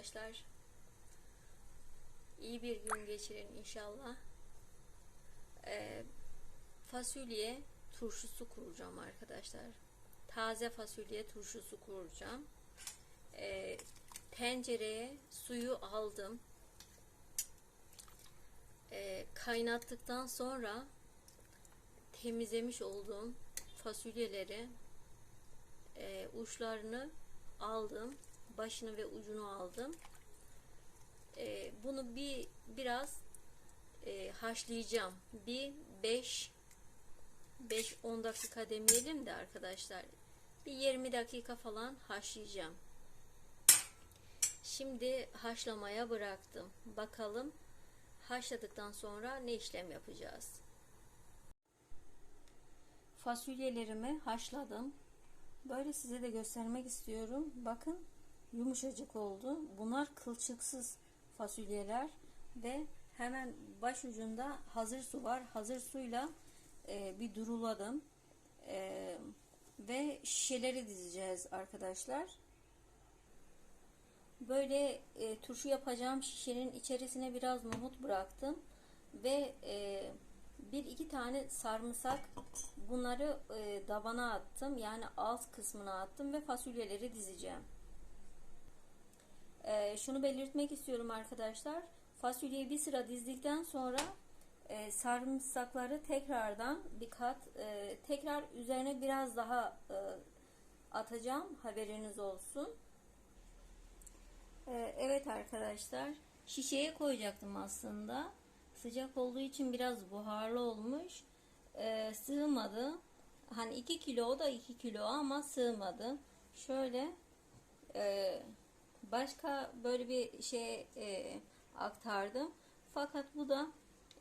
arkadaşlar. İyi bir gün geçirin inşallah. Ee, fasulye turşusu kuracağım arkadaşlar. Taze fasulye turşusu kuracağım. Ee, tencereye suyu aldım. Ee, kaynattıktan sonra temizlemiş olduğum fasulyeleri e, uçlarını aldım. Başını ve ucunu aldım. E, bunu bir biraz e, haşlayacağım. Bir 5 5-10 dakika demeyelim de arkadaşlar. Bir 20 dakika falan haşlayacağım. Şimdi haşlamaya bıraktım. Bakalım haşladıktan sonra ne işlem yapacağız. Fasulyelerimi haşladım. Böyle size de göstermek istiyorum. Bakın yumuşacık oldu. Bunlar kılçıksız fasulyeler ve hemen baş ucunda hazır su var. Hazır suyla e, bir duruladım. E, ve şişeleri dizeceğiz arkadaşlar. Böyle e, turşu yapacağım şişenin içerisine biraz nohut bıraktım ve e, bir iki tane sarımsak bunları e, dabana attım yani alt kısmına attım ve fasulyeleri dizeceğim. E, şunu belirtmek istiyorum arkadaşlar. Fasulyeyi bir sıra dizdikten sonra e, sarımsakları tekrardan bir kat e, tekrar üzerine biraz daha e, atacağım. Haberiniz olsun. E, evet arkadaşlar şişeye koyacaktım aslında. Sıcak olduğu için biraz buharlı olmuş. E, sığmadı. Hani 2 kilo o da 2 kilo ama sığmadı. Şöyle e, başka böyle bir şey e, aktardım fakat bu da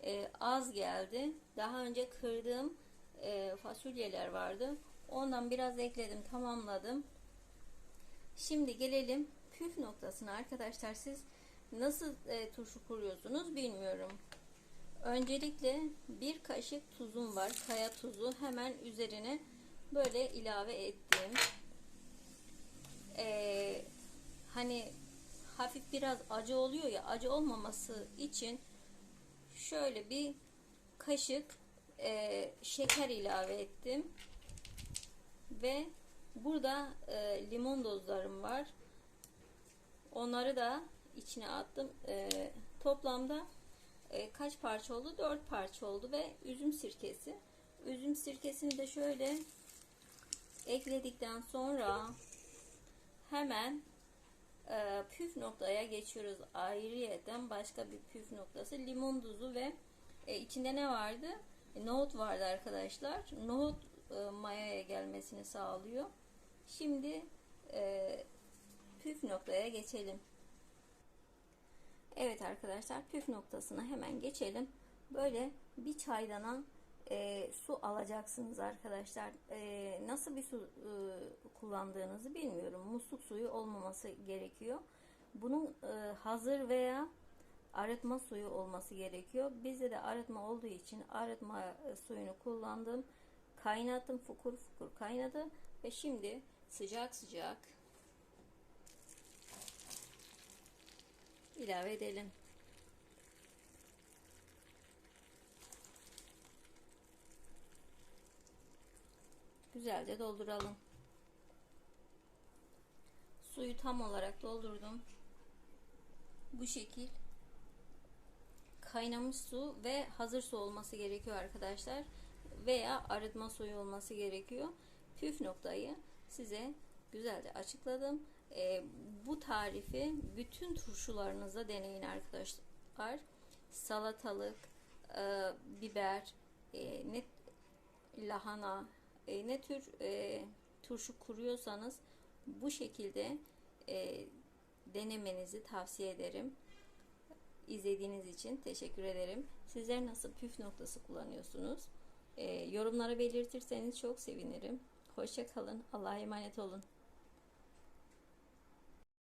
e, az geldi daha önce kırdığım e, fasulyeler vardı ondan biraz ekledim tamamladım şimdi gelelim püf noktasına arkadaşlar siz nasıl e, turşu kuruyorsunuz bilmiyorum Öncelikle bir kaşık tuzum var. Kaya tuzu. Hemen üzerine böyle ilave ettim. Ee, hani hafif biraz acı oluyor ya acı olmaması için şöyle bir kaşık e, şeker ilave ettim. Ve burada e, limon dozlarım var. Onları da içine attım. E, toplamda e, kaç parça oldu? 4 parça oldu ve üzüm sirkesi. Üzüm sirkesini de şöyle ekledikten sonra hemen e, püf noktaya geçiyoruz. Ayrıyeten başka bir püf noktası limon tuzu ve e, içinde ne vardı? E, nohut vardı arkadaşlar. Nohut e, mayaya gelmesini sağlıyor. Şimdi e, püf noktaya geçelim. Evet arkadaşlar püf noktasına hemen geçelim. Böyle bir çaydana e, su alacaksınız arkadaşlar. E, nasıl bir su e, kullandığınızı bilmiyorum. Musluk suyu olmaması gerekiyor. Bunun e, hazır veya arıtma suyu olması gerekiyor. Bizde de arıtma olduğu için arıtma suyunu kullandım. Kaynattım fukur fukur kaynadı ve şimdi sıcak sıcak ilave edelim. Güzelce dolduralım. Suyu tam olarak doldurdum. Bu şekil kaynamış su ve hazır su olması gerekiyor arkadaşlar. Veya arıtma suyu olması gerekiyor. Püf noktayı size güzelce açıkladım. E, bu tarifi bütün turşularınıza deneyin arkadaşlar. Salatalık, e, biber, e, ne lahana, e, ne tür e, turşu kuruyorsanız bu şekilde e, denemenizi tavsiye ederim. İzlediğiniz için teşekkür ederim. Sizler nasıl püf noktası kullanıyorsunuz? E, yorumlara belirtirseniz çok sevinirim. Hoşça kalın. Allah'a emanet olun.